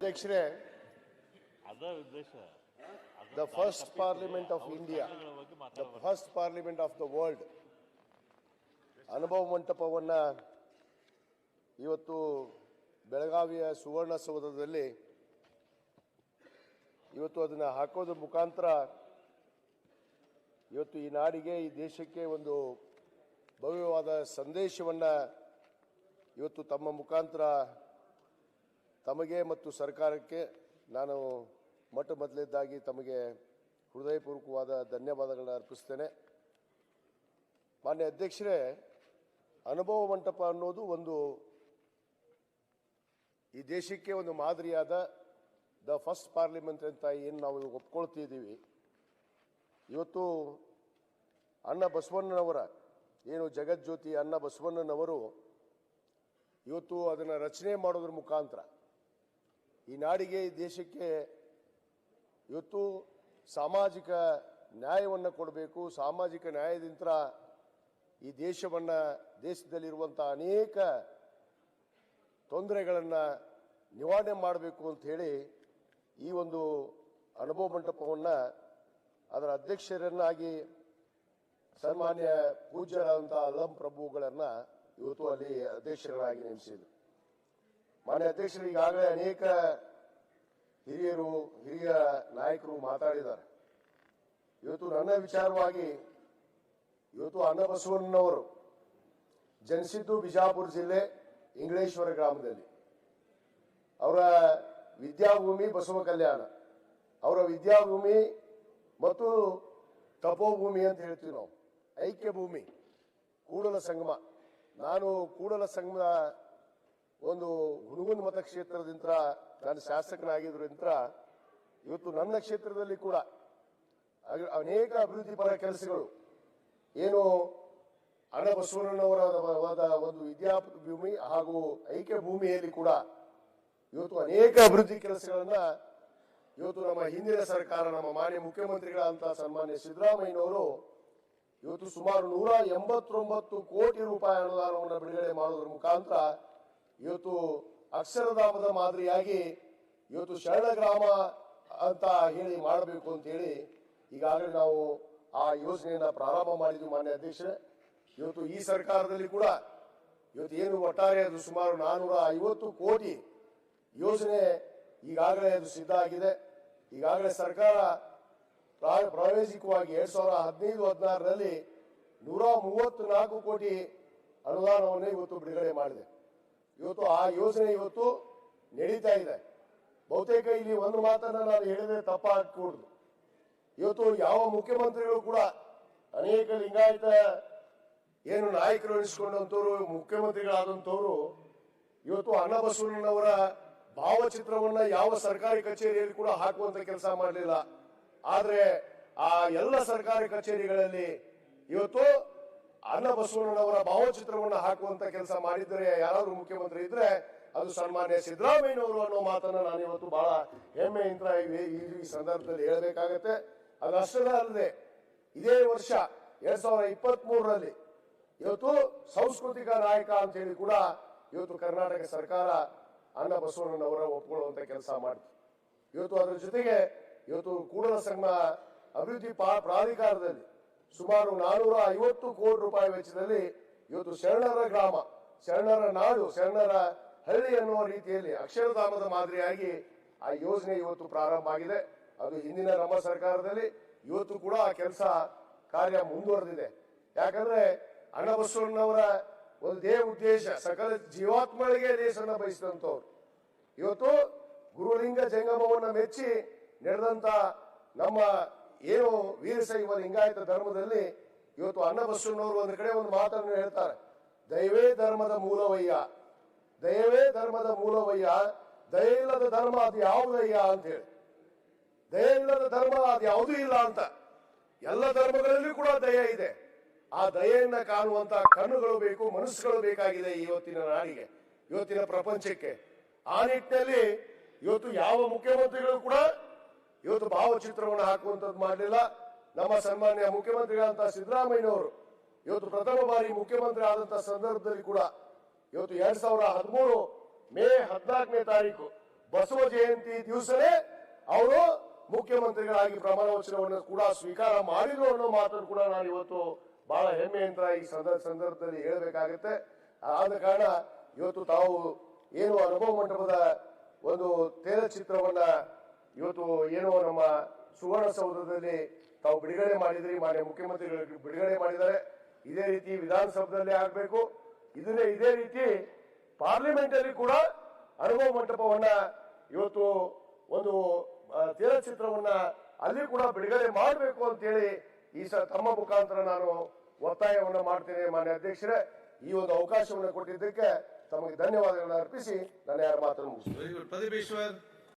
ಅಧ್ಯಕ್ಷರೇ ಅದ ಉದ್ದೇಶ the first parliament of India the first parliament of the world ಅನುಭವ ಮಂಟಪವನ್ನ ಇವತ್ತು ಬೆಳಗಾವಿಯ ಸುವರ್ಣಸೌಧದಲ್ಲಿ ಇವತ್ತು ಅದನ್ನ ಹಾಕೋದ್ರ ಮುಖಾಂತರ ಇವತ್ತು ಈ ನಾಡಿಗೆ ಈ ದೇಶಕ್ಕೆ ಒಂದು ಭವ್ಯವಾದ ಸಂದೇಶವನ್ನ ಇವತ್ತು ತಮ್ಮ ಮುಖಾಂತರ ತಮಗೆ ಮತ್ತು ಸರ್ಕಾರಕ್ಕೆ ನಾನು ಮೊಟ್ಟ ಮೊದಲಿದ್ದಾಗಿ ತಮಗೆ ಹೃದಯಪೂರ್ವಕವಾದ ಧನ್ಯವಾದಗಳನ್ನ ಅರ್ಪಿಸ್ತೇನೆ. ಮಾನ್ಯ ಅಧ್ಯಕ್ಷರೇ, ಅನುಭವ ಮಂಟಪ ಅನ್ನೋದು ಒಂದು ಈ ದೇಶಕ್ಕೆ ಒಂದು ಮಾದರಿಯಾದ ದ ಫಸ್ಟ್ ಪಾರ್ಲಿಮೆಂಟ್ ಅಂತ ಏನು ನಾವು ಒಪ್ಕೊಳ್ತಿದ್ದೀವಿ. ಇವತ್ತು ಅಣ್ಣ ಬಸವಣ್ಣನವರ, ಏನು ಜಗಜ್ಯೋತಿ ಅಣ್ಣ ಬಸವಣ್ಣನವರು ಇವತ್ತು ಅದನ್ನು ರಚನೆ ಮಾಡೋದ್ರ ಮುಖಾಂತರ ಈ ನಾಡಿಗೆ ಈ ದೇಶಕ್ಕೆ ಇವತ್ತು ಸಾಮಾಜಿಕ ನ್ಯಾಯವನ್ನು ಕೊಡಬೇಕು. ಸಾಮಾಜಿಕ ನ್ಯಾಯದಿಂದ ಈ ದೇಶವನ್ನ ದೇಶದಲ್ಲಿರುವಂಥ ಅನೇಕ ತೊಂದರೆಗಳನ್ನು ನಿವಾರಣೆ ಮಾಡಬೇಕು ಅಂತ ಹೇಳಿ ಈ ಒಂದು ಅನುಭವ ಮಂಟಪವನ್ನು ಅದರ ಅಧ್ಯಕ್ಷರನ್ನಾಗಿ ಸನ್ಮಾನ್ಯ ಪೂಜ್ಯರಾದಂಥ ಅಲಂ ಪ್ರಭುಗಳನ್ನ ಇವತ್ತು ಅಲ್ಲಿ ಅಧ್ಯಕ್ಷರಾಗಿ ನೇಮಿಸಿದ್ರು. ಮಾನ್ಯ ಅಧ್ಯಕ್ಷರು ಈಗಾಗಲೇ ಅನೇಕ ಹಿರಿಯರು, ಹಿರಿಯ ನಾಯಕರು ಮಾತಾಡಿದ್ದಾರೆ. ಇವತ್ತು ನನ್ನ ವಿಚಾರವಾಗಿ, ಇವತ್ತು ಅನ್ನಬಸವಣ್ಣನವರು ಜನಿಸಿದ್ದು ಬಿಜಾಪುರ ಜಿಲ್ಲೆ ಇಂಗ್ಲೇಶ್ವರ ಗ್ರಾಮದಲ್ಲಿ. ಅವರ ವಿದ್ಯಾಭೂಮಿ ಬಸವ ಕಲ್ಯಾಣ. ಅವರ ವಿದ್ಯಾಭೂಮಿ ಮತ್ತು ತಪೋಭೂಮಿ ಅಂತ ಹೇಳ್ತೀವಿ ನಾವು. ಐಕ್ಯ ಭೂಮಿ ಕೂಡಲ ಸಂಗಮ. ನಾನು ಕೂಡಲ ಸಂಗಮ ಒಂದು ಹುಣಗುಂದ ಮತಕ್ಷೇತ್ರದಿಂದ ನಾನು ಶಾಸಕನಾಗಿದ್ದರಿಂದ ಇವತ್ತು ನನ್ನ ಕ್ಷೇತ್ರದಲ್ಲಿ ಕೂಡ ಅನೇಕ ಅಭಿವೃದ್ಧಿ ಪರ ಕೆಲಸಗಳು. ಏನು ಅಣ್ಣ ಬಸವಣ್ಣನವರ ಒಂದು ವಿದ್ಯಾ ಭೂಮಿ ಹಾಗೂ ಐಕ್ಯ ಭೂಮಿಯಲ್ಲಿ ಕೂಡ ಇವತ್ತು ಅನೇಕ ಅಭಿವೃದ್ಧಿ ಕೆಲಸಗಳನ್ನ ಇವತ್ತು ನಮ್ಮ ಹಿಂದಿನ ಸರ್ಕಾರ, ನಮ್ಮ ಮಾನ್ಯ ಮುಖ್ಯಮಂತ್ರಿಗಳಂತ ಸನ್ಮಾನ್ಯ ಸಿದ್ದರಾಮಯ್ಯನವರು ಇವತ್ತು ಸುಮಾರು ನೂರ ಎಂಬತ್ತೊಂಬತ್ತು ಕೋಟಿ ರೂಪಾಯಿ ಅನುದಾನವನ್ನು ಬಿಡುಗಡೆ ಮಾಡೋದ್ರ ಮುಖಾಂತರ ಇವತ್ತು ಅಕ್ಷರಧಾಮದ ಮಾದರಿಯಾಗಿ ಇವತ್ತು ಶರಣ ಗ್ರಾಮ ಅಂತ ಹೇಳಿ ಮಾಡಬೇಕು ಅಂತ ಹೇಳಿ ಈಗಾಗಲೇ ನಾವು ಆ ಯೋಜನೆಯನ್ನ ಪ್ರಾರಂಭ ಮಾಡಿದ್ವಿ ಮಾನ್ಯ ಅಧ್ಯಕ್ಷರೇ. ಇವತ್ತು ಈ ಸರ್ಕಾರದಲ್ಲಿ ಕೂಡ ಇವತ್ತು ಏನು ಒಟ್ಟಾರೆ ಅದು ಸುಮಾರು ನಾನೂರ ಐವತ್ತು ಕೋಟಿ ಯೋಜನೆ ಈಗಾಗಲೇ ಅದು ಸಿದ್ಧ ಆಗಿದೆ. ಈಗಾಗಲೇ ಸರ್ಕಾರ ಪ್ರಾಯೋಜಿಕವಾಗಿ ಎರಡ್ ಸಾವಿರದ ಹದಿನೈದು, ಹದಿನಾರರಲ್ಲಿ ನೂರ ಮೂವತ್ನಾಲ್ಕು ಕೋಟಿ ಅನುದಾನವನ್ನು ಇವತ್ತು ಬಿಡುಗಡೆ ಮಾಡಿದೆ. ಇವತ್ತು ಆ ಯೋಜನೆ ಇವತ್ತು ನಡೀತಾ ಇದೆ. ಬಹುತೇಕ ಇಲ್ಲಿ ಒಂದು ಮಾತನ್ನು ನಾನು ಹೇಳಿದ್ರೆ ತಪ್ಪಾಗ್ಕೂಡ್ದು ಇವತ್ತು ಯಾವ ಮುಖ್ಯಮಂತ್ರಿಗಳು ಕೂಡ ಅನೇಕ ಲಿಂಗಾಯತ ಏನು ನಾಯಕರು ಎನಿಸ್ಕೊಂಡಂತವ್ರು ಮುಖ್ಯಮಂತ್ರಿಗಳಾದಂತವ್ರು ಇವತ್ತು ಅನ್ನಬಸವಣ್ಣನವರ ಭಾವಚಿತ್ರವನ್ನ ಯಾವ ಸರ್ಕಾರಿ ಕಚೇರಿಯಲ್ಲಿ ಕೂಡ ಹಾಕುವಂತ ಕೆಲಸ ಮಾಡಲಿಲ್ಲ. ಆದ್ರೆ ಆ ಎಲ್ಲ ಸರ್ಕಾರಿ ಕಚೇರಿಗಳಲ್ಲಿ ಇವತ್ತು ಅನ್ನ ಬಸವಣ್ಣನವರ ಭಾವಚಿತ್ರವನ್ನ ಹಾಕುವಂತ ಕೆಲಸ ಮಾಡಿದರೆ, ಯಾರಾದ್ರೂ ಮುಖ್ಯಮಂತ್ರಿ ಇದ್ರೆ ಅದು ಸನ್ಮಾನ್ಯ ಸಿದ್ದರಾಮಯ್ಯನವರು ಅನ್ನೋ ಮಾತನ್ನ ನಾನು ಇವತ್ತು ಬಹಳ ಹೆಮ್ಮೆ ಈ- ಈ ಸಂದರ್ಭದಲ್ಲಿ ಹೇಳಬೇಕಾಗತ್ತೆ. ಅದಷ್ಟೇ ಅಲ್ಲದೆ, ಇದೇ ವರ್ಷ ಎರಡ್ ಸಾವಿರದ ಇಪ್ಪತ್ತ್ ಮೂರರಲ್ಲಿ ಇವತ್ತು ಸಾಂಸ್ಕೃತಿಕ ನಾಯಕ ಅಂತ ಹೇಳಿ ಕೂಡ ಇವತ್ತು ಕರ್ನಾಟಕ ಸರ್ಕಾರ ಅನ್ನ ಬಸವಣ್ಣನವರ ಒಪ್ಕೊಳ್ಳುವಂತ ಕೆಲಸ ಮಾಡಿತು ಇವತ್ತು ಅದರ ಜೊತೆಗೆ ಇವತ್ತು ಕೂಡಲ ಸಂಘ ಅಭಿವೃದ್ಧಿ ಪ್ರಾಧಿಕಾರದಲ್ಲಿ ಸುಮಾರು ನಾನೂರ ಐವತ್ತು ಕೋಟಿ ರೂಪಾಯಿ ವೆಚ್ಚದಲ್ಲಿ ಇವತ್ತು ಶರಣರ ಗ್ರಾಮ, ಶರಣರ ನಾಡು, ಶರಣರ ಹಳ್ಳಿ ಅನ್ನುವ ರೀತಿಯಲ್ಲಿ ಅಕ್ಷರಧಾಮದ ಮಾದರಿಯಾಗಿ ಆ ಯೋಜನೆ ಇವತ್ತು ಪ್ರಾರಂಭ ಆಗಿದೆ. ಅದು ಹಿಂದಿನ ನಮ್ಮ ಸರ್ಕಾರದಲ್ಲಿ ಇವತ್ತು ಕೂಡ ಆ ಕೆಲಸ ಕಾರ್ಯ ಮುಂದುವರೆದಿದೆ. ಯಾಕಂದ್ರೆ ಅಣ್ಣಬಸವಣ್ಣವರ ಒಂದು ದೇಹ ಉದ್ದೇಶ, ಸಕಲ ಜೀವಾತ್ಮಗಳಿಗೆ ದೇಶವನ್ನು ಬಯಸಿದಂಥವ್ರು. ಇವತ್ತು ಗುರುಲಿಂಗ ಜಂಗಮವನ್ನು ಮೆಚ್ಚಿ ನಡೆದಂತ ನಮ್ಮ ಏನು ವೀರಶೈವ ಲಿಂಗಾಯತ ಧರ್ಮದಲ್ಲಿ ಇವತ್ತು ಅನ್ನ ಬಸವಣ್ಣವರು ಒಂದು ಕಡೆ ಒಂದು ಮಾತನ್ನು ಹೇಳ್ತಾರೆ. ದೈವೇ ಧರ್ಮದ ಮೂಲವಯ್ಯ ದಯವೇ ಧರ್ಮದ ಮೂಲವಯ್ಯ ದಯ ಇಲ್ಲದ ಧರ್ಮ ಅದು ಯಾವುದಯ್ಯ ಅಂತ ಹೇಳಿ. ದಯ ಇಲ್ಲದ ಧರ್ಮ ಅದು ಯಾವುದೂ ಇಲ್ಲ ಅಂತ. ಎಲ್ಲ ಧರ್ಮಗಳಲ್ಲಿ ಕೂಡ ದಯ ಇದೆ. ಆ ದಯೆಯನ್ನ ಕಾಣುವಂತ ಕಣ್ಣುಗಳು ಬೇಕು, ಮನಸ್ಸುಗಳು ಬೇಕಾಗಿದೆ ಇವತ್ತಿನ ನಾಡಿಗೆ, ಇವತ್ತಿನ ಪ್ರಪಂಚಕ್ಕೆ. ಆ ನಿಟ್ಟಿನಲ್ಲಿ ಇವತ್ತು ಯಾವ ಮುಖ್ಯಮಂತ್ರಿಗಳು ಕೂಡ ಇವತ್ತು ಭಾವಚಿತ್ರವನ್ನು ಹಾಕುವಂತದ್ದು ಮಾಡಲಿಲ್ಲ. ನಮ್ಮ ಸನ್ಮಾನ್ಯ ಮುಖ್ಯಮಂತ್ರಿಗಳಂತ ಸಿದ್ದರಾಮಯ್ಯನವರು ಇವತ್ತು ಪ್ರಥಮ ಬಾರಿ ಮುಖ್ಯಮಂತ್ರಿ ಆದಂತ ಸಂದರ್ಭದಲ್ಲಿ ಕೂಡ ಇವತ್ತು ಎರಡ್ ಸಾವಿರದ ಹದಿಮೂರು ಮೇ ಹದಿನಾಲ್ಕನೇ ತಾರೀಕು ಬಸವ ಜಯಂತಿ ದಿವಸನೇ ಅವರು ಮುಖ್ಯಮಂತ್ರಿಗಳಾಗಿ ಪ್ರಮಾಣ ವಚನವನ್ನು ಕೂಡ ಸ್ವೀಕಾರ ಮಾಡಿದ್ರು ಅನ್ನೋ ಮಾತನ್ನು ಕೂಡ ನಾನು ಇವತ್ತು ಬಹಳ ಹೆಮ್ಮೆಯಿಂದ ಈ ಸಂದರ್ಭ ಸಂದರ್ಭದಲ್ಲಿ ಹೇಳಬೇಕಾಗುತ್ತೆ. ಆದ ಕಾರಣ ಇವತ್ತು ತಾವು ಏನು ಅನುಭವ ಮಂಟಪದ ಒಂದು ತೇಲಚಿತ್ರವನ್ನ ಇವತ್ತು ಏನು ನಮ್ಮ ಸುವರ್ಣಸೌಧದಲ್ಲಿ ತಾವು ಬಿಡುಗಡೆ ಮಾಡಿದ್ರಿ ಮಾನ್ಯ ಮುಖ್ಯಮಂತ್ರಿಗಳು ಬಿಡುಗಡೆ ಮಾಡಿದ್ದಾರೆ. ಇದೇ ರೀತಿ ವಿಧಾನಸೌಧದಲ್ಲಿ ಆಗಬೇಕು. ಇದನ್ನೇ ಇದೇ ರೀತಿ ಪಾರ್ಲಿಮೆಂಟ್ ಅಲ್ಲಿ ಕೂಡ ಅನುಭವ ಮಂಟಪವನ್ನ ಇವತ್ತು ಒಂದು ಆ, ತೇಲಚಿತ್ರವನ್ನ ಅಲ್ಲಿ ಕೂಡ ಬಿಡುಗಡೆ ಮಾಡಬೇಕು ಅಂತೇಳಿ ಈ ಸ ತಮ್ಮ ಮುಖಾಂತರ ನಾನು ಒತ್ತಾಯವನ್ನು ಮಾಡ್ತೇನೆ ಮಾನ್ಯ ಅಧ್ಯಕ್ಷರೇ. ಈ ಒಂದು ಅವಕಾಶವನ್ನು ಕೊಟ್ಟಿದ್ದಕ್ಕೆ ತಮಗೆ ಧನ್ಯವಾದಗಳನ್ನು ಅರ್ಪಿಸಿ ನನ್ನ ಯಾರ ಮಾತನ್ನು ಮುಗಿಸ್ತೇನೆ.